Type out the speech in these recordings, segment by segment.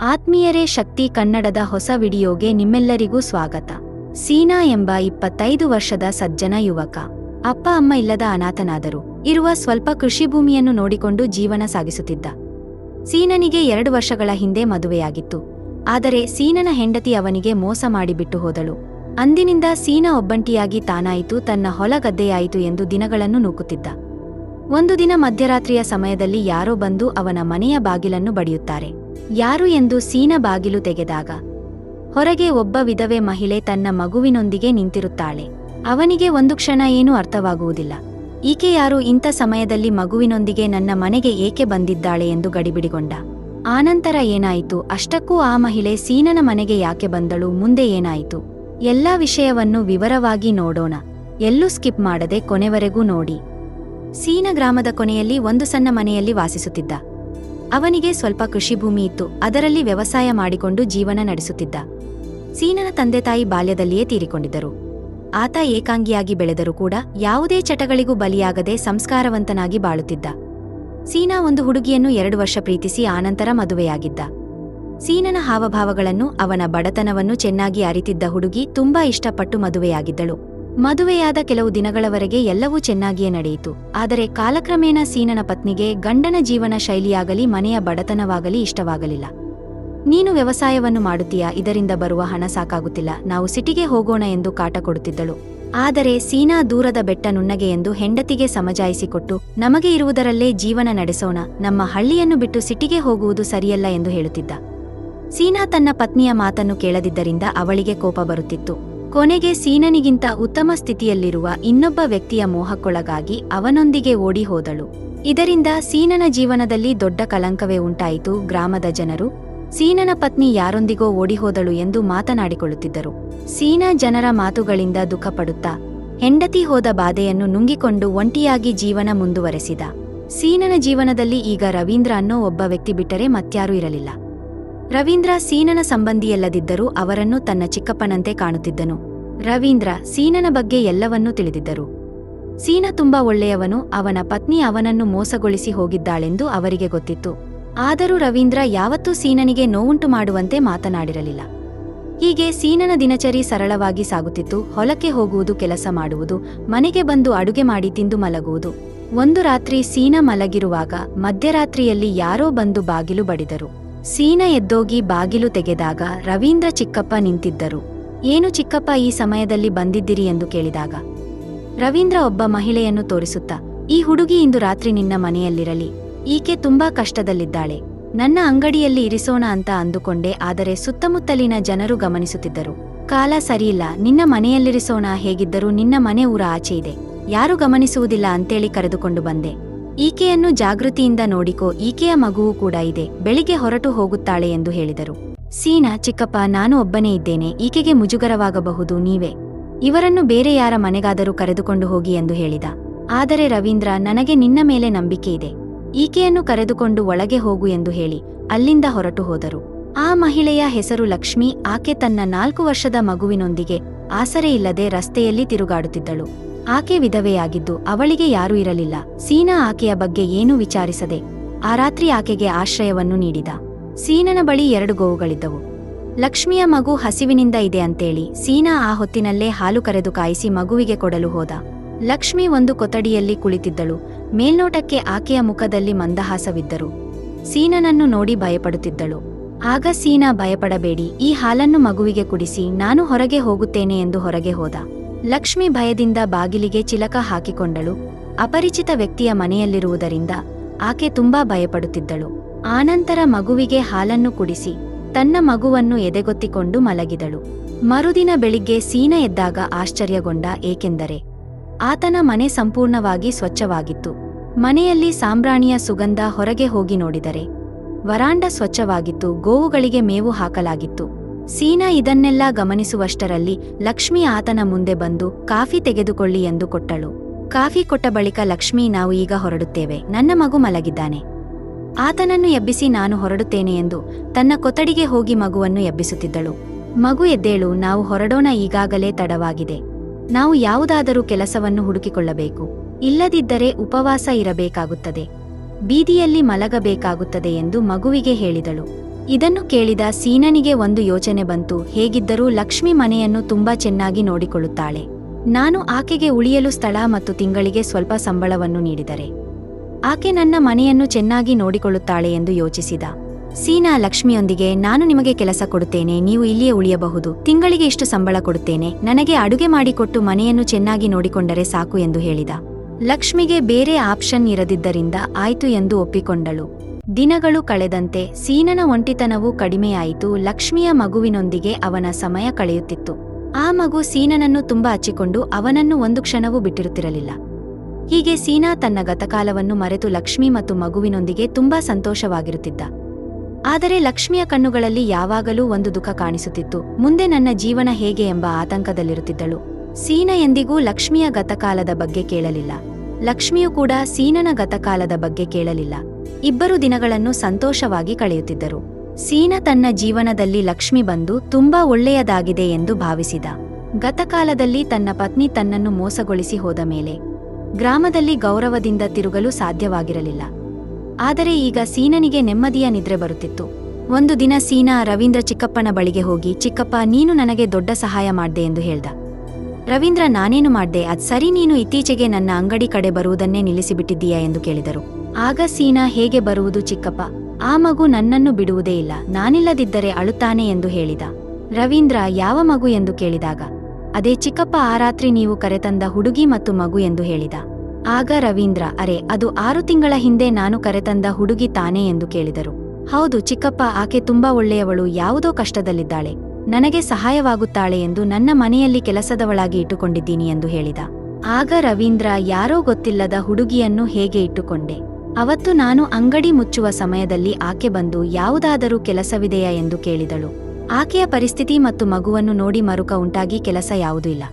ಆತ್ಮೀಯರೇ ಶಕ್ತಿ ಕನ್ನಡದ ಹೊಸ ವಿಡಿಯೋಗೆ ನಿಮ್ಮೆಲ್ಲರಿಗೂ ಸ್ವಾಗತ. ಸೀನಾ ಎಂಬ ಇಪ್ಪತ್ತೈದು ವರ್ಷದ ಸಜ್ಜನ ಯುವಕ. ಅಪ್ಪ, ಅಮ್ಮ ಇಲ್ಲದ ಅನಾಥನಾದರು. ಇರುವ ಸ್ವಲ್ಪ ಕೃಷಿ ಭೂಮಿಯನ್ನು ನೋಡಿಕೊಂಡು ಜೀವನ ಸಾಗಿಸುತ್ತಿದ್ದ. ಸೀನನಿಗೆ ಎರಡು ವರ್ಷಗಳ ಹಿಂದೆ ಮದುವೆಯಾಗಿತ್ತು. ಆದರೆ ಸೀನನ ಹೆಂಡತಿ ಅವನಿಗೆ ಮೋಸ ಮಾಡಿಬಿಟ್ಟು ಹೋದಳು. ಅಂದಿನಿಂದ ಸೀನ ಒಬ್ಬಂಟಿಯಾಗಿ ತಾನಾಯಿತು, ತನ್ನ ಹೊಲ ಗದ್ದೆಯಾಯಿತು ಎಂದು ದಿನಗಳನ್ನು ನೂಕುತ್ತಿದ್ದ. ಒಂದು ದಿನ ಮಧ್ಯರಾತ್ರಿಯ ಸಮಯದಲ್ಲಿ ಯಾರೋ ಬಂದು ಅವನ ಮನೆಯ ಬಾಗಿಲನ್ನು ಬಡಿಯುತ್ತಾರೆ. ಯಾರು ಎಂದು ಸೀನ ಬಾಗಿಲು ತೆಗೆದಾಗ, ಹೊರಗೆ ಒಬ್ಬ ವಿಧವೆ ಮಹಿಳೆ ತನ್ನ ಮಗುವಿನೊಂದಿಗೆ ನಿಂತಿರುತ್ತಾಳೆ. ಅವನಿಗೆ ಒಂದು ಕ್ಷಣ ಏನೂ ಅರ್ಥವಾಗುವುದಿಲ್ಲ. ಈಕೆ ಯಾರು ಇಂಥ ಸಮಯದಲ್ಲಿ ಮಗುವಿನೊಂದಿಗೆ ನನ್ನ ಮನೆಗೆ ಏಕೆ ಬಂದಿದ್ದಾಳೆ ಎಂದು ಗಡಿಬಿಡಿಗೊಂಡ. ಆನಂತರ ಏನಾಯಿತು? ಅಷ್ಟಕ್ಕೂ ಆ ಮಹಿಳೆ ಸೀನನ ಮನೆಗೆ ಯಾಕೆ ಬಂದಳು? ಮುಂದೆ ಏನಾಯಿತು? ಎಲ್ಲಾ ವಿಷಯವನ್ನು ವಿವರವಾಗಿ ನೋಡೋಣ. ಎಲ್ಲೂ ಸ್ಕಿಪ್ ಮಾಡದೆ ಕೊನೆವರೆಗೂ ನೋಡಿ. ಸೀನ ಗ್ರಾಮದ ಕೊನೆಯಲ್ಲಿ ಒಂದು ಸಣ್ಣ ಮನೆಯಲ್ಲಿ ವಾಸಿಸುತ್ತಿದ್ದ. ಅವನಿಗೆ ಸ್ವಲ್ಪ ಕೃಷಿ ಭೂಮಿ ಇತ್ತು, ಅದರಲ್ಲಿ ವ್ಯವಸಾಯ ಮಾಡಿಕೊಂಡು ಜೀವನ ನಡೆಸುತ್ತಿದ್ದ. ಸೀನನ ತಂದೆ ತಾಯಿ ಬಾಲ್ಯದಲ್ಲಿಯೇ ತೀರಿಕೊಂಡಿದ್ದರು. ಆತ ಏಕಾಂಗಿಯಾಗಿ ಬೆಳೆದರೂ ಕೂಡ ಯಾವುದೇ ಚಟಗಳಿಗೂ ಬಲಿಯಾಗದೆ ಸಂಸ್ಕಾರವಂತನಾಗಿ ಬಾಳುತ್ತಿದ್ದ. ಸೀನಾ ಒಂದು ಹುಡುಗಿಯನ್ನು ಎರಡು ವರ್ಷ ಪ್ರೀತಿಸಿ ಆನಂತರ ಮದುವೆಯಾಗಿದ್ದ. ಸೀನನ ಹಾವಭಾವಗಳನ್ನು ಅವನ ಬಡತನವನ್ನು ಚೆನ್ನಾಗಿ ಅರಿತಿದ್ದ ಹುಡುಗಿ ತುಂಬಾ ಇಷ್ಟಪಟ್ಟು ಮದುವೆಯಾಗಿದ್ದಳು. ಮದುವೆಯಾದ ಕೆಲವು ದಿನಗಳವರೆಗೆ ಎಲ್ಲವೂ ಚೆನ್ನಾಗಿಯೇ ನಡೆಯಿತು. ಆದರೆ ಕಾಲಕ್ರಮೇಣ ಸೀನನ ಪತ್ನಿಗೆ ಗಂಡನ ಜೀವನ ಶೈಲಿಯಾಗಲಿ, ಮನೆಯ ಬಡತನವಾಗಲಿ ಇಷ್ಟವಾಗಲಿಲ್ಲ. ನೀನು ವ್ಯವಸಾಯವನ್ನು ಮಾಡುತ್ತೀಯಾ? ಇದರಿಂದ ಬರುವ ಹಣ ಸಾಕಾಗುತ್ತಿಲ್ಲ. ನಾವು ಸಿಟಿಗೆ ಹೋಗೋಣ ಎಂದು ಕಾಟ ಕೊಡುತ್ತಿದ್ದಳು. ಆದರೆ ಸೀನಾ ದೂರದ ಬೆಟ್ಟ ನುಣ್ಣಗೆ ಎಂದು ಹೆಂಡತಿಗೆ ಸಮಜಾಯಿಸಿಕೊಟ್ಟು, ನಮಗೆ ಇರುವುದರಲ್ಲೇ ಜೀವನ ನಡೆಸೋಣ. ನಮ್ಮ ಹಳ್ಳಿಯನ್ನು ಬಿಟ್ಟು ಸಿಟಿಗೆ ಹೋಗುವುದು ಸರಿಯಲ್ಲ ಎಂದು ಹೇಳುತ್ತಿದ್ದ. ಸೀನಾ ತನ್ನ ಪತ್ನಿಯ ಮಾತನ್ನು ಕೇಳದಿದ್ದರಿಂದ ಅವಳಿಗೆ ಕೋಪ ಬರುತ್ತಿತ್ತು. ಕೊನೆಗೆ ಸೀನನಿಗಿಂತ ಉತ್ತಮ ಸ್ಥಿತಿಯಲ್ಲಿರುವ ಇನ್ನೊಬ್ಬ ವ್ಯಕ್ತಿಯ ಮೋಹಕ್ಕೊಳಗಾಗಿ ಅವನೊಂದಿಗೆ ಓಡಿ ಹೋದಳು. ಇದರಿಂದ ಸೀನನ ಜೀವನದಲ್ಲಿ ದೊಡ್ಡ ಕಲಂಕವೇ ಉಂಟಾಯಿತು ಗ್ರಾಮದ ಜನರು. ಸೀನನ ಪತ್ನಿ ಯಾರೊಂದಿಗೋ ಓಡಿಹೋದಳು ಎಂದು ಮಾತನಾಡಿಕೊಳ್ಳುತ್ತಿದ್ದರು. ಸೀನ ಜನರ ಮಾತುಗಳಿಂದ ದುಃಖಪಡುತ್ತಾ ಹೆಂಡತಿ ಹೋದ ಬಾಧೆಯನ್ನು ನುಂಗಿಕೊಂಡು ಒಂಟಿಯಾಗಿ ಜೀವನ ಮುಂದುವರೆಸಿದ. ಸೀನನ ಜೀವನದಲ್ಲಿ ಈಗ ರವೀಂದ್ರ ಅನ್ನೋ ಒಬ್ಬ ವ್ಯಕ್ತಿ ಬಿಟ್ಟರೆ ಮತ್ಯಾರೂ ಇರಲಿಲ್ಲ. ರವೀಂದ್ರ ಸೀನನ ಸಂಬಂಧಿಯಲ್ಲದಿದ್ದರೂ ಅವರನ್ನು ತನ್ನ ಚಿಕ್ಕಪ್ಪನಂತೆ ಕಾಣುತ್ತಿದ್ದನು. ರವೀಂದ್ರ ಸೀನನ ಬಗ್ಗೆ ಎಲ್ಲವನ್ನೂ ತಿಳಿದಿದ್ದರು. ಸೀನ ತುಂಬಾ ಒಳ್ಳೆಯವನು, ಅವನ ಪತ್ನಿ ಅವನನ್ನು ಮೋಸಗೊಳಿಸಿ ಹೋಗಿದ್ದಾಳೆಂದು ಅವರಿಗೆ ಗೊತ್ತಿತ್ತು. ಆದರೂ ರವೀಂದ್ರ ಯಾವತ್ತೂ ಸೀನನಿಗೆ ನೋವುಂಟು ಮಾಡುವಂತೆ ಮಾತನಾಡಿರಲಿಲ್ಲ. ಹೀಗೆ ಸೀನನ ದಿನಚರಿ ಸರಳವಾಗಿ ಸಾಗುತ್ತಿತ್ತು, ಹೊಲಕ್ಕೆ ಹೋಗುವುದು ಕೆಲಸ ಮಾಡುವುದು, ಮನೆಗೆ ಬಂದು ಅಡುಗೆ ಮಾಡಿ ತಿಂದು ಮಲಗುವುದು. ಒಂದು ರಾತ್ರಿ ಸೀನ ಮಲಗಿರುವಾಗ ಮಧ್ಯರಾತ್ರಿಯಲ್ಲಿ ಯಾರೋ ಬಂದು ಬಾಗಿಲು ಬಡಿದರು. ಸೀನ ಎದ್ದೋಗಿ ಬಾಗಿಲು ತೆಗೆದಾಗ ರವೀಂದ್ರ ಚಿಕ್ಕಪ್ಪ ನಿಂತಿದ್ದರು. ಏನು ಚಿಕ್ಕಪ್ಪ ಈ ಸಮಯದಲ್ಲಿ ಬಂದಿದ್ದಿರಿ ಎಂದು ಕೇಳಿದಾಗ, ರವೀಂದ್ರ ಒಬ್ಬ ಮಹಿಳೆಯನ್ನು ತೋರಿಸುತ್ತಾ, ಈ ಹುಡುಗಿ ಇಂದು ರಾತ್ರಿ ನಿನ್ನ ಮನೆಯಲ್ಲಿರಲಿ, ಈಕೆ ತುಂಬಾ ಕಷ್ಟದಲ್ಲಿದ್ದಾಳೆ, ನನ್ನ ಅಂಗಡಿಯಲ್ಲಿ ಇರಿಸೋಣ ಅಂತ ಅಂದುಕೊಂಡೆ, ಆದರೆ ಸುತ್ತಮುತ್ತಲಿನ ಜನರು ಗಮನಿಸುತ್ತಿದ್ದರು, ಕಾಲ ಸರಿಯಿಲ್ಲ, ನಿನ್ನ ಮನೆಯಲ್ಲಿರಿಸೋಣ, ಹೇಗಿದ್ದರೂ ನಿನ್ನ ಮನೆ ಊರ ಆಚೆ ಇದೆ, ಯಾರು ಗಮನಿಸುವುದಿಲ್ಲ ಅಂತೇಳಿ ಕರೆದುಕೊಂಡು ಬಂದೆ, ಈಕೆಯನ್ನು ಜಾಗೃತಿಯಿಂದ ನೋಡಿಕೋ, ಈಕೆಯ ಮಗುವೂ ಕೂಡ ಇದೆ, ಬೆಳಿಗ್ಗೆ ಹೊರಟು ಹೋಗುತ್ತಾಳೆ ಎಂದು ಹೇಳಿದರು. ಸೀನಾ, ಚಿಕ್ಕಪ್ಪ, ನಾನು ಒಬ್ಬನೇ ಇದ್ದೇನೆ, ಈಕೆಗೆ ಮುಜುಗರವಾಗಬಹುದು ನೀವೇ. ಇವರನ್ನು ಬೇರೆ ಯಾರ ಮನೆಗಾದರೂ ಕರೆದುಕೊಂಡು ಹೋಗಿ ಎಂದು ಹೇಳಿದ. ಆದರೆ ರವೀಂದ್ರ, ನನಗೆ ನಿನ್ನ ಮೇಲೆ ನಂಬಿಕೆ ಇದೆ. ಈಕೆಯನ್ನು ಕರೆದುಕೊಂಡು ಒಳಗೆ ಹೋಗು ಎಂದು ಹೇಳಿ, ಅಲ್ಲಿಂದ ಹೊರಟು ಹೋದರು. ಆ ಮಹಿಳೆಯ ಹೆಸರು ಲಕ್ಷ್ಮಿ, ಆಕೆ ತನ್ನ ನಾಲ್ಕು ವರ್ಷದ ಮಗುವಿನೊಂದಿಗೆ ಆಸರೆ ಇಲ್ಲದೆ ರಸ್ತೆಯಲ್ಲಿ ತಿರುಗಾಡುತ್ತಿದ್ದಳು. ಆಕೆ ವಿಧವೆಯಾಗಿದ್ದು, ಅವಳಿಗೆ ಯಾರೂ ಇರಲಿಲ್ಲ. ಸೀನಾ ಆಕೆಯ ಬಗ್ಗೆ ಏನೂ ವಿಚಾರಿಸದೆ, ಆ ರಾತ್ರಿ ಆಕೆಗೆ ಆಶ್ರಯವನ್ನು ನೀಡಿದ. ಸೀನನ ಬಳಿ ಎರಡು ಗೋವುಗಳಿದ್ದವು. ಲಕ್ಷ್ಮಿಯ ಮಗು ಹಸಿವಿನಿಂದ ಇದೆ ಅಂತೇಳಿ ಸೀನಾ ಆ ಹೊತ್ತಿನಲ್ಲೇ ಹಾಲು ಕರೆದು ಕಾಯಿಸಿ ಮಗುವಿಗೆ ಕೊಡಲು ಹೋದ. ಲಕ್ಷ್ಮಿ ಒಂದು ಕೊತಡಿಯಲ್ಲಿ ಕುಳಿತಿದ್ದಳು. ಮೇಲ್ನೋಟಕ್ಕೆ ಆಕೆಯ ಮುಖದಲ್ಲಿ ಮಂದಹಾಸವಿದ್ದರು. ಸೀನನನ್ನು ನೋಡಿ ಭಯಪಡುತ್ತಿದ್ದಳು. ಆಗ ಸೀನಾ ಭಯಪಡಬೇಡಿ, ಈ ಹಾಲನ್ನು ಮಗುವಿಗೆ ಕುಡಿಸಿ, ನಾನು ಹೊರಗೆ ಹೋಗುತ್ತೇನೆ ಎಂದು ಹೊರಗೆ ಹೋದ. ಲಕ್ಷ್ಮಿ ಭಯದಿಂದ ಬಾಗಿಲಿಗೆ ಚಿಲಕ ಹಾಕಿಕೊಂಡಳು. ಅಪರಿಚಿತ ವ್ಯಕ್ತಿಯ ಮನೆಯಲ್ಲಿರುವುದರಿಂದ ಆಕೆ ತುಂಬಾ ಭಯಪಡುತ್ತಿದ್ದಳು. ಆನಂತರ ಮಗುವಿಗೆ ಹಾಲನ್ನು ಕುಡಿಸಿ ತನ್ನ ಮಗುವನ್ನು ಎದೆಗೊತ್ತಿಕೊಂಡು ಮಲಗಿದಳು. ಮರುದಿನ ಬೆಳಿಗ್ಗೆ ಸೀನ ಎದ್ದಾಗ ಆಶ್ಚರ್ಯಗೊಂಡ ಏಕೆಂದರೆ ಆತನ ಮನೆ ಸಂಪೂರ್ಣವಾಗಿ ಸ್ವಚ್ಛವಾಗಿತ್ತು. ಮನೆಯಲ್ಲಿ ಸಾಂಬ್ರಾಣಿಯ ಸುಗಂಧ ಹೊರಗೆ ಹೋಗಿ ನೋಡಿದರೆ ವರಾಂಡ ಸ್ವಚ್ಛವಾಗಿತ್ತು, ಗೋವುಗಳಿಗೆ ಮೇವು ಹಾಕಲಾಗಿತ್ತು. ಸೀನಾ ಇದನ್ನೆಲ್ಲ ಗಮನಿಸುವಷ್ಟರಲ್ಲಿ ಲಕ್ಷ್ಮಿ ಆತನ ಮುಂದೆ ಬಂದು, ಕಾಫಿ ತೆಗೆದುಕೊಳ್ಳಿ ಎಂದು ಕೊಟ್ಟಳು. ಕಾಫಿ ಕೊಟ್ಟ ಬಳಿಕ ಲಕ್ಷ್ಮಿ, ನಾವು ಈಗ ಹೊರಡುತ್ತೇವೆ. ನನ್ನ ಮಗು ಮಲಗಿದ್ದಾನೆ. ಆತನನ್ನು ಎಬ್ಬಿಸಿ ನಾನು ಹೊರಡುತ್ತೇನೆ ಎಂದು ತನ್ನ ಕೊತ್ತಡಿಗೆ ಹೋಗಿ ಮಗುವನ್ನು ಎಬ್ಬಿಸುತ್ತಿದ್ದಳು. ಮಗು ಎದ್ದೇಳು, ನಾವು ಹೊರಡೋಣ ಈಗಾಗಲೇ ತಡವಾಗಿದೆ. ನಾವು ಯಾವುದಾದರೂ ಕೆಲಸವನ್ನು ಹುಡುಕಿಕೊಳ್ಳಬೇಕು. ಇಲ್ಲದಿದ್ದರೆ ಉಪವಾಸ ಇರಬೇಕಾಗುತ್ತದೆ. ಬೀದಿಯಲ್ಲಿ ಮಲಗಬೇಕಾಗುತ್ತದೆ ಎಂದು ಮಗುವಿಗೆ ಹೇಳಿದಳು. ಇದನ್ನು ಕೇಳಿದ ಸೀನನಿಗೆ ಒಂದು ಯೋಚನೆ ಬಂತು, ಹೇಗಿದ್ದರೂ ಲಕ್ಷ್ಮಿ ಮನೆಯನ್ನು ತುಂಬಾ ಚೆನ್ನಾಗಿ ನೋಡಿಕೊಳ್ಳುತ್ತಾಳೆ. ನಾನು ಆಕೆಗೆ ಉಳಿಯಲು ಸ್ಥಳ ಮತ್ತು ತಿಂಗಳಿಗೆ ಸ್ವಲ್ಪ ಸಂಬಳವನ್ನು ನೀಡಿದರೆ. ಆಕೆ ನನ್ನ ಮನೆಯನ್ನು ಚೆನ್ನಾಗಿ ನೋಡಿಕೊಳ್ಳುತ್ತಾಳೆ ಎಂದು ಯೋಚಿಸಿದ. ಸೀನಾ ಲಕ್ಷ್ಮಿಯೊಂದಿಗೆ, ನಾನು ನಿಮಗೆ ಕೆಲಸ ಕೊಡುತ್ತೇನೆ, ನೀವು ಇಲ್ಲಿಯೇ ಉಳಿಯಬಹುದು. ತಿಂಗಳಿಗೆ ಇಷ್ಟು ಸಂಬಳ ಕೊಡುತ್ತೇನೆ. ನನಗೆ ಅಡುಗೆ ಮಾಡಿಕೊಟ್ಟು ಮನೆಯನ್ನು ಚೆನ್ನಾಗಿ ನೋಡಿಕೊಂಡರೆ ಸಾಕು ಎಂದು ಹೇಳಿದ. ಲಕ್ಷ್ಮಿಗೆ ಬೇರೆ ಆಪ್ಷನ್ ಇರದಿದ್ದರಿಂದ ಆಯ್ತು ಎಂದು ಒಪ್ಪಿಕೊಂಡಳು. ದಿನಗಳು ಕಳೆದಂತೆ ಸೀನನ ಒಂಟಿತನವೂ ಕಡಿಮೆಯಾಯಿತು. ಲಕ್ಷ್ಮಿಯ ಮಗುವಿನೊಂದಿಗೆ ಅವನ ಸಮಯ ಕಳೆಯುತ್ತಿತ್ತು. ಆ ಮಗು ಸೀನನನ್ನು ತುಂಬಾ ಹಚ್ಚಿಕೊಂಡು ಅವನನ್ನು ಒಂದು ಕ್ಷಣವೂ ಬಿಟ್ಟಿರುತ್ತಿರಲಿಲ್ಲ. ಹೀಗೆ ಸೀನಾ ತನ್ನ ಗತಕಾಲವನ್ನು ಮರೆತು ಲಕ್ಷ್ಮಿ ಮತ್ತು ಮಗುವಿನೊಂದಿಗೆ ತುಂಬಾ ಸಂತೋಷವಾಗಿರುತ್ತಿದ್ದ. ಆದರೆ ಲಕ್ಷ್ಮಿಯ ಕಣ್ಣುಗಳಲ್ಲಿ ಯಾವಾಗಲೂ ಒಂದು ದುಃಖ ಕಾಣಿಸುತ್ತಿತ್ತು. ಮುಂದೆ ನನ್ನ ಜೀವನ ಹೇಗೆ ಎಂಬ ಆತಂಕದಲ್ಲಿರುತ್ತಿದ್ದಳು. ಸೀನ ಎಂದಿಗೂ ಲಕ್ಷ್ಮಿಯ ಗತಕಾಲದ ಬಗ್ಗೆ ಕೇಳಲಿಲ್ಲ. ಲಕ್ಷ್ಮಿಯು ಕೂಡ ಸೀನನ ಗತಕಾಲದ ಬಗ್ಗೆ ಕೇಳಲಿಲ್ಲ. ಇಬ್ಬರು ದಿನಗಳನ್ನು ಸಂತೋಷವಾಗಿ ಕಳೆಯುತ್ತಿದ್ದರು. ಸೀನ ತನ್ನ ಜೀವನದಲ್ಲಿ ಲಕ್ಷ್ಮಿ ಬಂದು ತುಂಬಾ ಒಳ್ಳೆಯದಾಗಿದೆ ಎಂದು ಭಾವಿಸಿದ. ಗತಕಾಲದಲ್ಲಿ ತನ್ನ ಪತ್ನಿ ತನ್ನನ್ನು ಮೋಸಗೊಳಿಸಿ ಹೋದ ಮೇಲೆ ಗ್ರಾಮದಲ್ಲಿ ಗೌರವದಿಂದ ತಿರುಗಲು ಸಾಧ್ಯವಾಗಿರಲಿಲ್ಲ. ಆದರೆ ಈಗ ಸೀನನಿಗೆ ನೆಮ್ಮದಿಯ ನಿದ್ರೆ ಬರುತ್ತಿತ್ತು. ಒಂದು ದಿನ ಸೀನಾ ರವೀಂದ್ರ ಚಿಕ್ಕಪ್ಪನ ಬಳಿಗೆ ಹೋಗಿ, ಚಿಕ್ಕಪ್ಪ, ನೀನು ನನಗೆ ದೊಡ್ಡ ಸಹಾಯ ಮಾಡ್ದೆ ಎಂದು ಹೇಳ್ದ. ರವೀಂದ್ರ, ನಾನೇನು ಮಾಡ್ದೆ? ಅದ್ ಸರಿ, ನೀನು ಇತ್ತೀಚೆಗೆ ನನ್ನ ಅಂಗಡಿ ಕಡೆ ಬರುವುದನ್ನೇ ನಿಲ್ಲಿಸಿಬಿಟ್ಟಿದ್ದೀಯಾ? ಎಂದು ಕೇಳಿದರು. ಆಗ ಸೀನಾ, ಹೇಗೆ ಬರುವುದು ಚಿಕ್ಕಪ್ಪ? ಆ ಮಗು ನನ್ನನ್ನು ಬಿಡುವುದೇ ಇಲ್ಲ. ನಾನಿಲ್ಲದಿದ್ದರೆ ಅಳುತ್ತಾನೆ ಎಂದು ಹೇಳಿದ. ರವೀಂದ್ರ, ಯಾವ ಮಗು? ಎಂದು ಕೇಳಿದಾಗ ಅದೇ ಚಿಕ್ಕಪ್ಪ ಆ ರಾತ್ರಿ ನೀವು ಕರೆತಂದ ಹುಡುಗಿ ಮತ್ತು ಮಗು ಎಂದು ಹೇಳಿದ. ಆಗ ರವೀಂದ್ರ, ಅರೆ, ಅದು ಆರು ತಿಂಗಳ ಹಿಂದೆ ನಾನು ಕರೆತಂದ ಹುಡುಗಿ ತಾನೇ ಎಂದು ಕೇಳಿದರು. ಹೌದು, ಚಿಕ್ಕಪ್ಪ ಆಕೆ ತುಂಬಾ ಒಳ್ಳೆಯವಳು, ಯಾವುದೋ ಕಷ್ಟದಲ್ಲಿದ್ದಾಳೆ. ನನಗೆ ಸಹಾಯವಾಗುತ್ತಾಳೆ ಎಂದು ನನ್ನ ಮನೆಯಲ್ಲಿ ಕೆಲಸದವಳಾಗಿ ಇಟ್ಟುಕೊಂಡಿದ್ದೀನಿ ಎಂದು ಹೇಳಿದ. ಆಗ ರವೀಂದ್ರ, ಯಾರೋ ಗೊತ್ತಿಲ್ಲದ ಹುಡುಗಿಯನ್ನು ಹೇಗೆ ಇಟ್ಟುಕೊಂಡೆ. ಅವತ್ತು ನಾನು ಅಂಗಡಿ ಮುಚ್ಚುವ ಸಮಯದಲ್ಲಿ ಆಕೆ ಬಂದು ಯಾವುದಾದರೂ ಕೆಲಸವಿದೆಯಾ ಎಂದು ಕೇಳಿದಳು. ಆಕೆಯ ಪರಿಸ್ಥಿತಿ ಮತ್ತು ಮಗುವನ್ನು ನೋಡಿ ಮರುಕ ಉಂಟಾಗಿ ಕೆಲಸ ಯಾವುದೂ ಇಲ್ಲ.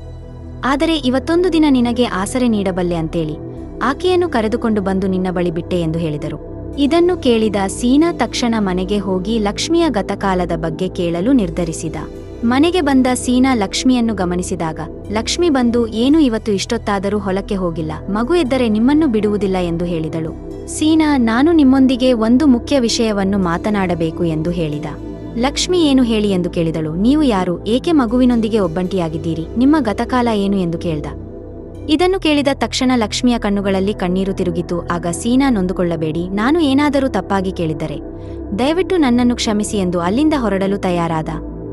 ಆದರೆ ಇವತ್ತೊಂದು ದಿನ ನಿನಗೆ ಆಸರೆ ನೀಡಬಲ್ಲೆ ಅಂತೇಳಿ ಆಕೆಯನ್ನು ಕರೆದುಕೊಂಡು ಬಂದು ನಿನ್ನ ಬಳಿ ಬಿಟ್ಟೆ ಎಂದು ಹೇಳಿದರು. ಇದನ್ನು ಕೇಳಿದ ಸೀನಾ ತಕ್ಷಣ ಮನೆಗೆ ಹೋಗಿ ಲಕ್ಷ್ಮಿಯ ಗತಕಾಲದ ಬಗ್ಗೆ ಕೇಳಲು ನಿರ್ಧರಿಸಿದ. ಮನೆಗೆ ಬಂದ ಸೀನಾ ಲಕ್ಷ್ಮಿಯನ್ನು ಗಮನಿಸಿದಾಗ, ಲಕ್ಷ್ಮಿ ಬಂದು, ಏನು ಇವತ್ತು ಇಷ್ಟೊತ್ತಾದರೂ ಹೊಲಕ್ಕೆ ಹೋಗಿಲ್ಲ, ಮಗು ಎದ್ದರೆ ನಿಮ್ಮನ್ನು ಬಿಡುವುದಿಲ್ಲ ಎಂದು ಹೇಳಿದಳು. ಸೀನಾ, ನಾನು ನಿಮ್ಮೊಂದಿಗೆ ಒಂದು ಮುಖ್ಯ ವಿಷಯವನ್ನು ಮಾತನಾಡಬೇಕು ಎಂದು ಹೇಳಿದ. ಲಕ್ಷ್ಮಿ ಏನು ಹೇಳಿ ಎಂದು ಕೇಳಿದಳು. ನೀವು ಯಾರು? ಏಕೆ ಮಗುವಿನೊಂದಿಗೆ ಒಬ್ಬಂಟಿಯಾಗಿದ್ದೀರಿ? ನಿಮ್ಮ ಗತಕಾಲ ಏನು ಎಂದು ಕೇಳ್ದ. ಇದನ್ನು ಕೇಳಿದ ತಕ್ಷಣ ಲಕ್ಷ್ಮಿಯ ಕಣ್ಣುಗಳಲ್ಲಿ ಕಣ್ಣೀರು ತಿರುಗಿತು. ಆಗ ಸೀನಾ ನೊಂದುಕೊಳ್ಳಬೇಡಿ. ನಾನು ಏನಾದರೂ ತಪ್ಪಾಗಿ ಕೇಳಿದ್ದರೆ. ದಯವಿಟ್ಟು ನನ್ನನ್ನು ಕ್ಷಮಿಸಿ ಎಂದು ಅಲ್ಲಿಂದ ಹೊರಡಲು ತಯಾರಾದ.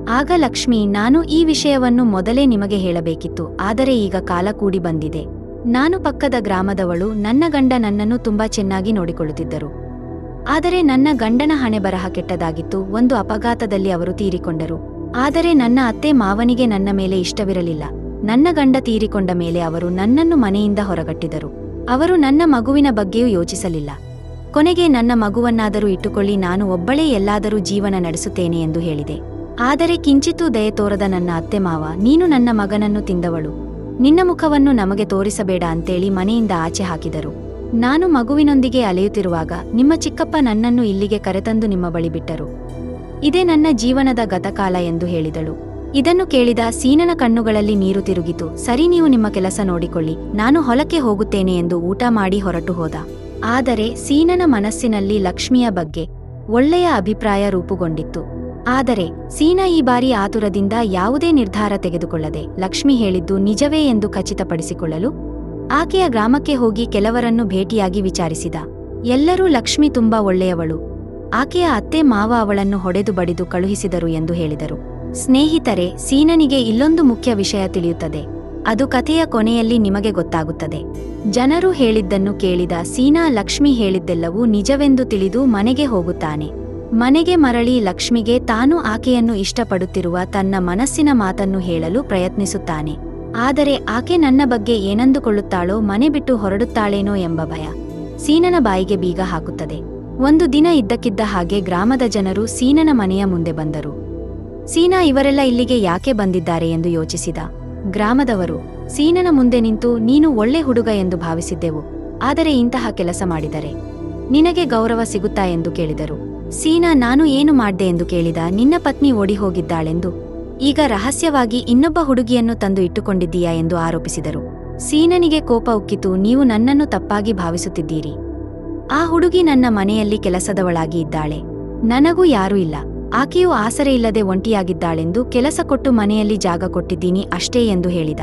ಆಗ ಲಕ್ಷ್ಮಿ, ನಾನು ಈ ವಿಷಯವನ್ನು ಮೊದಲೇ ನಿಮಗೆ ಹೇಳಬೇಕಿತ್ತು. ಆದರೆ ಈಗ ಕಾಲ ಕೂಡಿ ಬಂದಿದೆ. ನಾನು ಪಕ್ಕದ ಗ್ರಾಮದವಳು. ನನ್ನ ಗಂಡ ನನ್ನನ್ನು ತುಂಬಾ ಚೆನ್ನಾಗಿ ನೋಡಿಕೊಳ್ಳುತ್ತಿದ್ದರು. ಆದರೆ ನನ್ನ ಗಂಡನ ಹಣೆ ಬರಹ ಕೆಟ್ಟದಾಗಿತ್ತು. ಒಂದು ಅಪಘಾತದಲ್ಲಿ ಅವರು ತೀರಿಕೊಂಡರು. ಆದರೆ ನನ್ನ ಅತ್ತೆ ಮಾವನಿಗೆ ನನ್ನ ಮೇಲೆ ಇಷ್ಟವಿರಲಿಲ್ಲ. ನನ್ನ ಗಂಡ ತೀರಿಕೊಂಡ ಮೇಲೆ ಅವರು ನನ್ನನ್ನು ಮನೆಯಿಂದ ಹೊರಗಟ್ಟಿದರು. ಅವರು ನನ್ನ ಮಗುವಿನ ಬಗ್ಗೆಯೂ ಯೋಚಿಸಲಿಲ್ಲ. ಕೊನೆಗೆ ನನ್ನ ಮಗುವನ್ನಾದರೂ ಇಟ್ಟುಕೊಳ್ಳಿ, ನಾನು ಒಬ್ಬಳೇ ಎಲ್ಲಾದರೂ ಜೀವನ ನಡೆಸುತ್ತೇನೆ ಎಂದು ಹೇಳಿದೆ. ಆದರೆ ಕಿಂಚಿತೂ ದಯೆ ತೋರದ ನನ್ನ ಅತ್ತೆ ಮಾವ, ನೀನು ನನ್ನ ಮಗನನ್ನು ತಿಂದವಳು. ನಿನ್ನ ಮುಖವನ್ನು ನಮಗೆ ತೋರಿಸಬೇಡ ಅಂತೇಳಿ ಮನೆಯಿಂದ ಆಚೆ ಹಾಕಿದರು. ನಾನು ಮಗುವಿನೊಂದಿಗೆ ಅಲೆಯುತ್ತಿರುವಾಗ ನಿಮ್ಮ ಚಿಕ್ಕಪ್ಪ ನನ್ನನ್ನು ಇಲ್ಲಿಗೆ ಕರೆತಂದು ನಿಮ್ಮ ಬಳಿ ಬಿಟ್ಟರು. ಇದೇ ನನ್ನ ಜೀವನದ ಗತಕಾಲ ಎಂದು ಹೇಳಿದಳು. ಇದನ್ನು ಕೇಳಿದ ಸೀನನ ಕಣ್ಣುಗಳಲ್ಲಿ ನೀರು ತಿರುಗಿತು. ಸರಿ, ನೀವು ನಿಮ್ಮ ಕೆಲಸ ನೋಡಿಕೊಳ್ಳಿ. ನಾನು ಹೊಲಕ್ಕೆ ಹೋಗುತ್ತೇನೆ ಎಂದು ಊಟ ಮಾಡಿ ಹೊರಟು ಹೋದ. ಆದರೆ ಸೀನನ ಮನಸ್ಸಿನಲ್ಲಿ ಲಕ್ಷ್ಮಿಯ ಬಗ್ಗೆ ಒಳ್ಳೆಯ ಅಭಿಪ್ರಾಯ ರೂಪುಗೊಂಡಿತ್ತು. ಆದರೆ ಸೀನ ಈ ಬಾರಿ ಆತುರದಿಂದ ಯಾವುದೇ ನಿರ್ಧಾರ ತೆಗೆದುಕೊಳ್ಳದೆ ಲಕ್ಷ್ಮಿ ಹೇಳಿದ್ದು ನಿಜವೇ ಎಂದು ಖಚಿತಪಡಿಸಿಕೊಳ್ಳಲು ಆಕೆಯ ಗ್ರಾಮಕ್ಕೆ ಹೋಗಿ ಕೆಲವರನ್ನು ಭೇಟಿಯಾಗಿ ವಿಚಾರಿಸಿದ. ಎಲ್ಲರೂ ಲಕ್ಷ್ಮಿ ತುಂಬಾ ಒಳ್ಳೆಯವಳು. ಆಕೆಯ ಅತ್ತೆ ಮಾವ ಅವಳನ್ನು ಹೊಡೆದು ಬಡಿದು ಕಳುಹಿಸಿದರು ಎಂದು ಹೇಳಿದರು. ಸ್ನೇಹಿತರೆ, ಸೀನನಿಗೆ ಇಲ್ಲೊಂದು ಮುಖ್ಯ ವಿಷಯ ತಿಳಿಯುತ್ತದೆ. ಅದು ಕಥೆಯ ಕೊನೆಯಲ್ಲಿ ನಿಮಗೆ ಗೊತ್ತಾಗುತ್ತದೆ. ಜನರು ಹೇಳಿದ್ದನ್ನು ಕೇಳಿದ ಸೀನಾ ಲಕ್ಷ್ಮಿ ಹೇಳಿದ್ದೆಲ್ಲವೂ ನಿಜವೆಂದು ತಿಳಿದು ಮನೆಗೆ ಹೋಗುತ್ತಾನೆ. ಮನೆಗೆ ಮರಳಿ ಲಕ್ಷ್ಮಿಗೆ ತಾನು ಆಕೆಯನ್ನು ಇಷ್ಟಪಡುತ್ತಿರುವ ತನ್ನ ಮನಸ್ಸಿನ ಮಾತನ್ನು ಹೇಳಲು ಪ್ರಯತ್ನಿಸುತ್ತಾನೆ. ಆದರೆ ಆಕೆ ನನ್ನ ಬಗ್ಗೆ ಏನಂದುಕೊಳ್ಳುತ್ತಾಳೋ ಮನೆ ಬಿಟ್ಟು ಹೊರಡುತ್ತಾಳೇನೋ ಎಂಬ ಭಯ ಸೀನನ ಬಾಯಿಗೆ ಬೀಗ ಹಾಕುತ್ತದೆ. ಒಂದು ದಿನ ಇದ್ದಕ್ಕಿದ್ದ ಹಾಗೆ ಗ್ರಾಮದ ಜನರು ಸೀನನ ಮನೆಯ ಮುಂದೆ ಬಂದರು. ಸೀನಾ ಇವರೆಲ್ಲ ಇಲ್ಲಿಗೆ ಯಾಕೆ ಬಂದಿದ್ದಾರೆ ಎಂದು ಯೋಚಿಸಿದ. ಗ್ರಾಮದವರು, ಸೀನನ ಮುಂದೆ ನಿಂತು ನೀನು ಒಳ್ಳೆ ಹುಡುಗ ಎಂದು ಭಾವಿಸಿದ್ದೆವು, ಆದರೆ ಇಂತಹ ಕೆಲಸ ಮಾಡಿದರೆ? ನಿನಗೆ ಗೌರವ ಸಿಗುತ್ತಾ ಎಂದು ಕೇಳಿದರು. ಸೀನಾ, ನಾನು ಏನು ಮಾಡ್ದೆ ಎಂದು ಕೇಳಿದ, ನಿನ್ನ ಪತ್ನಿ ಓಡಿ ಹೋಗಿದ್ದಾಳೆಂದು ಈಗ ರಹಸ್ಯವಾಗಿ ಇನ್ನೊಬ್ಬ ಹುಡುಗಿಯನ್ನು ತಂದು ಇಟ್ಟುಕೊಂಡಿದ್ದೀಯಾ ಎಂದು ಆರೋಪಿಸಿದರು. ಸೀನನಿಗೆ ಕೋಪ ಉಕ್ಕಿತು, ನೀವು ನನ್ನನ್ನು ತಪ್ಪಾಗಿ ಭಾವಿಸುತ್ತಿದ್ದೀರಿ. ಆ ಹುಡುಗಿ ನನ್ನ ಮನೆಯಲ್ಲಿ ಕೆಲಸದವಳಾಗಿ ಇದ್ದಾಳೆ. ನನಗೂ ಯಾರೂ ಇಲ್ಲ. ಆಕೆಯು ಆಸರೆ ಇಲ್ಲದೆ ಒಂಟಿಯಾಗಿದ್ದಾಳೆಂದು ಕೆಲಸ ಕೊಟ್ಟು ಮನೆಯಲ್ಲಿ ಜಾಗ ಕೊಟ್ಟಿದ್ದೀನಿ ಅಷ್ಟೇ ಎಂದು ಹೇಳಿದ.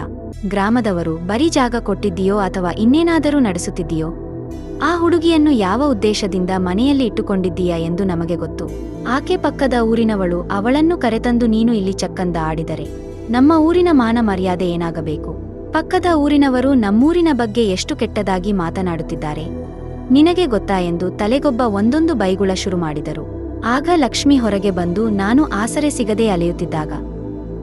ಗ್ರಾಮದವರು, ಬರೀ ಜಾಗ ಕೊಟ್ಟಿದ್ದೀಯೋ ಅಥವಾ ಇನ್ನೇನಾದರೂ ನಡೆಸುತ್ತಿದ್ದೀಯೋ? ಆ ಹುಡುಗಿಯನ್ನು ಯಾವ ಉದ್ದೇಶದಿಂದ ಮನೆಯಲ್ಲಿ ಇಟ್ಟುಕೊಂಡಿದ್ದೀಯಾ ಎಂದು ನಮಗೆ ಗೊತ್ತು. ಆಕೆ ಪಕ್ಕದ ಊರಿನವಳು ಅವಳನ್ನು ಕರೆತಂದು ನೀನು ಇಲ್ಲಿ ಚಕ್ಕಂದ ಆಡಿದರೆ. ನಮ್ಮ ಊರಿನ ಮಾನ ಮರ್ಯಾದೆ ಏನಾಗಬೇಕು? ಪಕ್ಕದ ಊರಿನವರು ನಮ್ಮೂರಿನ ಬಗ್ಗೆ ಎಷ್ಟು ಕೆಟ್ಟದಾಗಿ ಮಾತನಾಡುತ್ತಿದ್ದಾರೆ? ನಿನಗೆ ಗೊತ್ತಾ ಎಂದು ತಲೆಗೊಬ್ಬ ಒಂದೊಂದು ಬೈಗುಳ ಶುರು ಮಾಡಿದರು. ಆಗ ಲಕ್ಷ್ಮಿ ಹೊರಗೆ ಬಂದು ನಾನು ಆಸರೆ ಸಿಗದೆ ಅಲೆಯುತ್ತಿದ್ದಾಗ.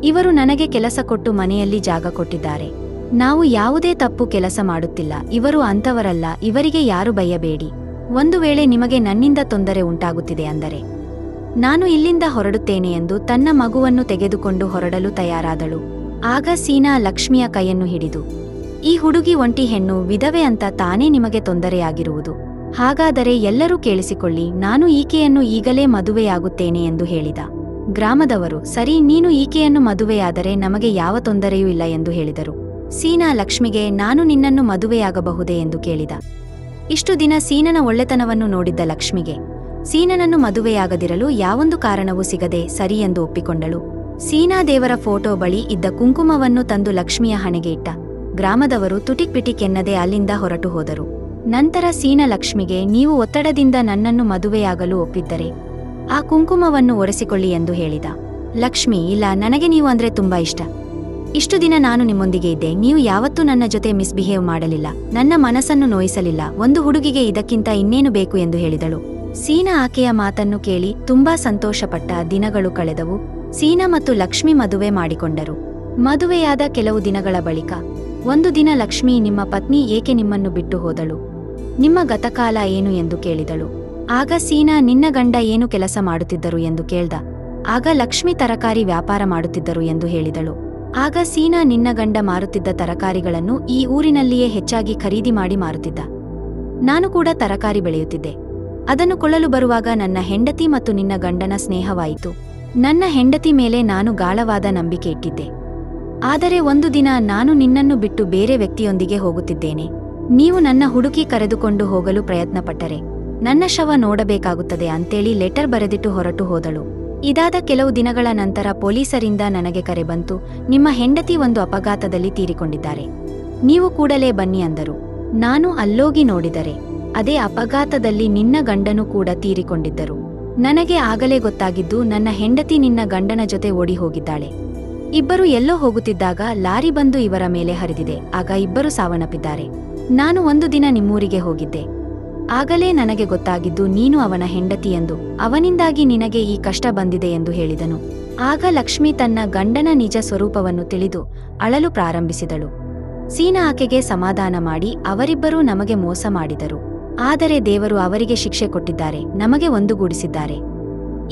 ಇವರು ನನಗೆ ಕೆಲಸ ಕೊಟ್ಟು ಮನೆಯಲ್ಲಿ ಜಾಗ ಕೊಟ್ಟಿದ್ದಾರೆ. ನಾವು ಯಾವುದೇ ತಪ್ಪು ಕೆಲಸ ಮಾಡುತ್ತಿಲ್ಲ, ಇವರು ಅಂಥವರಲ್ಲ, ಇವರಿಗೆ ಯಾರು ಬಯ್ಯಬೇಡಿ ಒಂದು ವೇಳೆ ನಿಮಗೆ ನನ್ನಿಂದ ತೊಂದರೆ ಉಂಟಾಗುತ್ತಿದೆ ಅಂದರೆ, ನಾನು ಇಲ್ಲಿಂದ ಹೊರಡುತ್ತೇನೆ ಎಂದು ತನ್ನ ಮಗುವನ್ನು ತೆಗೆದುಕೊಂಡು ಹೊರಡಲು ತಯಾರಾದಳು. ಆಗ ಸೀನಾ ಲಕ್ಷ್ಮಿಯ ಕೈಯನ್ನು ಹಿಡಿದು, ಈ ಹುಡುಗಿ ಒಂಟಿ ಹೆಣ್ಣು, ವಿಧವೆ ಅಂತ ತಾನೇ ನಿಮಗೆ ತೊಂದರೆಯಾಗಿರುವುದು. ಹಾಗಾದರೆ ಎಲ್ಲರೂ ಕೇಳಿಸಿಕೊಳ್ಳಿ, ನಾನು ಈಕೆಯನ್ನು ಈಗಲೇ ಮದುವೆಯಾಗುತ್ತೇನೆ ಎಂದು ಹೇಳಿದ. ಗ್ರಾಮದವರು, ಸರಿ, ನೀನು ಈಕೆಯನ್ನು ಮದುವೆಯಾದರೆ ನಮಗೆ ಯಾವ ತೊಂದರೆಯೂ ಇಲ್ಲ ಎಂದು ಹೇಳಿದರು. ಸೀನಾ ಲಕ್ಷ್ಮಿಗೆ ನಾನು ನಿನ್ನನ್ನು ಮದುವೆಯಾಗಬಹುದೇ ಎಂದು ಕೇಳಿದ. ಇಷ್ಟು ದಿನ ಸೀನನ ಒಳ್ಳೆತನವನ್ನು ನೋಡಿದ್ದ ಲಕ್ಷ್ಮಿಗೆ, ಸೀನನನ್ನು ಮದುವೆಯಾಗದಿರಲು ಯಾವೊಂದು ಕಾರಣವೂ ಸಿಗದೆ ಸರಿ ಎಂದು ಒಪ್ಪಿಕೊಂಡಳು. ಸೀನಾ ದೇವರ ಫೋಟೋ ಬಳಿ ಇದ್ದ ಕುಂಕುಮವನ್ನು ತಂದು ಲಕ್ಷ್ಮಿಯ ಹಣೆಗೆ ಇಟ್ಟ. ಗ್ರಾಮದವರು ತುಟಿಕ್ ಪಿಟಿಕ್ ಎನ್ನದೆ ಅಲ್ಲಿಂದ ಹೊರಟು ಹೋದರು. ನಂತರ ಸೀನ ಲಕ್ಷ್ಮಿಗೆ, ನೀವು ಒತ್ತಡದಿಂದ ನನ್ನನ್ನು ಮದುವೆಯಾಗಲು ಒಪ್ಪಿದ್ದರೆ, ಆ ಕುಂಕುಮವನ್ನು ಒರೆಸಿಕೊಳ್ಳಿ ಎಂದು ಹೇಳಿದ. ಲಕ್ಷ್ಮಿ, ಇಲ್ಲ, ನನಗೆ ನೀವು ಅಂದ್ರೆ ತುಂಬಾ ಇಷ್ಟ. ಇಷ್ಟು ದಿನ ನಾನು ನಿಮ್ಮೊಂದಿಗೆ ಇದ್ದೆ. ನೀವು ಯಾವತ್ತೂ ನನ್ನ ಜೊತೆ ಮಿಸ್ಬಿಹೇವ್ ಮಾಡಲಿಲ್ಲ. ನನ್ನ ಮನಸ್ಸನ್ನು ನೋಯಿಸಲಿಲ್ಲ. ಒಂದು ಹುಡುಗಿಗೆ ಇದಕ್ಕಿಂತ ಇನ್ನೇನು ಬೇಕು ಎಂದು ಹೇಳಿದಳು. ಸೀನಾ ಆಕೆಯ ಮಾತನ್ನು ಕೇಳಿ ತುಂಬಾ ಸಂತೋಷಪಟ್ಟ ದಿನಗಳು ಕಳೆದವು. ಸೀನಾ ಮತ್ತು ಲಕ್ಷ್ಮಿ ಮದುವೆ ಮಾಡಿಕೊಂಡರು. ಮದುವೆಯಾದ ಕೆಲವು ದಿನಗಳ ಬಳಿಕ, ಒಂದು ದಿನ ಲಕ್ಷ್ಮಿ ನಿಮ್ಮ ಪತ್ನಿ ಏಕೆ ನಿಮ್ಮನ್ನು ಬಿಟ್ಟು ಹೋದಳು? ನಿಮ್ಮ ಗತಕಾಲ ಏನು ಎಂದು ಕೇಳಿದಳು. ಆಗ ಸೀನಾ, ನಿನ್ನ ಗಂಡ ಏನು ಕೆಲಸ ಮಾಡುತ್ತಿದ್ದರು ಎಂದು ಕೇಳ್ದ. ಆಗ ಲಕ್ಷ್ಮಿ ತರಕಾರಿ ವ್ಯಾಪಾರ ಮಾಡುತ್ತಿದ್ದರು ಎಂದು ಹೇಳಿದಳು. ಆಗ ಸೀನಾ ನಿನ್ನ ಗಂಡ ಮಾರುತ್ತಿದ್ದ ತರಕಾರಿಗಳನ್ನು ಈ ಊರಿನಲ್ಲಿಯೇ ಹೆಚ್ಚಾಗಿ ಖರೀದಿ ಮಾಡಿ ಮಾರುತ್ತಿದ್ದ. ನಾನು ಕೂಡ ತರಕಾರಿ ಬೆಳೆಯುತ್ತಿದ್ದೆ. ಅದನ್ನು ಕೊಳ್ಳಲು ಬರುವಾಗ ನನ್ನ ಹೆಂಡತಿ ಮತ್ತು ನಿನ್ನ ಗಂಡನ ಸ್ನೇಹವಾಯಿತು. ನನ್ನ ಹೆಂಡತಿ ಮೇಲೆ ನಾನು ಗಾಳವಾದ ನಂಬಿಕೆ ಇಟ್ಟಿದ್ದೆ. ಆದರೆ ಒಂದು ದಿನ ನಾನು ನಿನ್ನನ್ನು ಬಿಟ್ಟು ಬೇರೆ ವ್ಯಕ್ತಿಯೊಂದಿಗೆ ಹೋಗುತ್ತಿದ್ದೇನೆ. ನೀವು ನನ್ನ ಹುಡುಕಿ ಕರೆದುಕೊಂಡು ಹೋಗಲು ಪ್ರಯತ್ನಪಟ್ಟರೆ. ನನ್ನ ಶವ ನೋಡಬೇಕಾಗುತ್ತದೆ ಅಂತೇಳಿ ಲೆಟರ್ ಬರೆದಿಟ್ಟು ಹೊರಟು ಹೋದಳು. ಇದಾದ ಕೆಲವು ದಿನಗಳ ನಂತರ ಪೊಲೀಸರಿಂದ ನನಗೆ ಕರೆ ಬಂತು. ನಿಮ್ಮ ಹೆಂಡತಿ ಒಂದು ಅಪಘಾತದಲ್ಲಿ ತೀರಿಕೊಂಡಿದ್ದಾರೆ. ನೀವು ಕೂಡಲೇ ಬನ್ನಿ ಅಂದರು. ನಾನು ಅಲ್ಲೋಗಿ ನೋಡಿದರೆ, ಅದೇ ಅಪಘಾತದಲ್ಲಿ ನಿನ್ನ ಗಂಡನು ಕೂಡ ತೀರಿಕೊಂಡಿದ್ದರು. ನನಗೆ ಆಗಲೇ ಗೊತ್ತಾಗಿದ್ದು, ನನ್ನ ಹೆಂಡತಿ ನಿನ್ನ ಗಂಡನ ಜೊತೆ ಓಡಿ ಹೋಗಿದ್ದಾಳೆ. ಇಬ್ಬರು ಎಲ್ಲೋ ಹೋಗುತ್ತಿದ್ದಾಗ ಲಾರಿ ಬಂದು ಇವರ ಮೇಲೆ ಹರಿದಿದೆ. ಆಗ ಇಬ್ಬರು ಸಾವನ್ನಪ್ಪಿದ್ದಾರೆ. ನಾನು ಒಂದು ದಿನ ನಿಮ್ಮೂರಿಗೆ ಹೋಗಿದ್ದೆ. ಆಗಲೇ ನನಗೆ ಗೊತ್ತಾಗಿದ್ದು ನೀನು ಅವನ ಹೆಂಡತಿ ಎಂದು, ಅವನಿಂದಾಗಿ ನಿನಗೆ ಈ ಕಷ್ಟ ಬಂದಿದೆ ಎಂದು ಹೇಳಿದನು. ಆಗ ಲಕ್ಷ್ಮಿ ತನ್ನ ಗಂಡನ ನಿಜ ಸ್ವರೂಪವನ್ನು ತಿಳಿದು ಅಳಲು ಪ್ರಾರಂಭಿಸಿದಳು. ಸೀನಾ ಆಕೆಗೆ ಸಮಾಧಾನ ಮಾಡಿ ಅವರಿಬ್ಬರೂ ನಮಗೆ ಮೋಸ ಮಾಡಿದರು. ಆದರೆ ದೇವರು ಅವರಿಗೆ ಶಿಕ್ಷೆ ಕೊಟ್ಟಿದ್ದಾರೆ, ನಮಗೆ ಒಂದುಗೂಡಿಸಿದ್ದಾರೆ.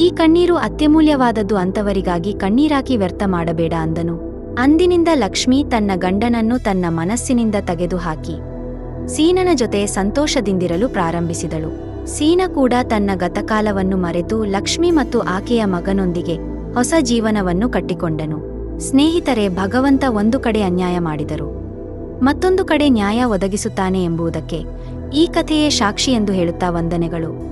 ಈ ಕಣ್ಣೀರು ಅತ್ಯಮೂಲ್ಯವಾದದ್ದು ಅಂತವರಿಗಾಗಿ ಕಣ್ಣೀರಾಕಿ ವ್ಯರ್ಥ ಮಾಡಬೇಡ ಅಂದನು. ಅಂದಿನಿಂದ ಲಕ್ಷ್ಮಿ ತನ್ನ ಗಂಡನನ್ನು ತನ್ನ ಮನಸ್ಸಿನಿಂದ ತೆಗೆದುಹಾಕಿ ಸೀನನ ಜೊತೆ ಸಂತೋಷದಿಂದಿರಲು ಪ್ರಾರಂಭಿಸಿದಳು. ಸೀನ ಕೂಡ ತನ್ನ ಗತಕಾಲವನ್ನು ಮರೆತು ಲಕ್ಷ್ಮಿ ಮತ್ತು ಆಕೆಯ ಮಗನೊಂದಿಗೆ ಹೊಸ ಜೀವನವನ್ನು ಕಟ್ಟಿಕೊಂಡನು. ಸ್ನೇಹಿತರೆ, ಭಗವಂತ ಒಂದು ಕಡೆ ಅನ್ಯಾಯ ಮಾಡಿದರು. ಮತ್ತೊಂದು ಕಡೆ ನ್ಯಾಯ ಒದಗಿಸುತ್ತಾನೆ ಎಂಬುದಕ್ಕೆ ಈ ಕಥೆಯೇ ಸಾಕ್ಷಿ ಎಂದು ಹೇಳುತ್ತಾ ವಂದನೆಗಳು.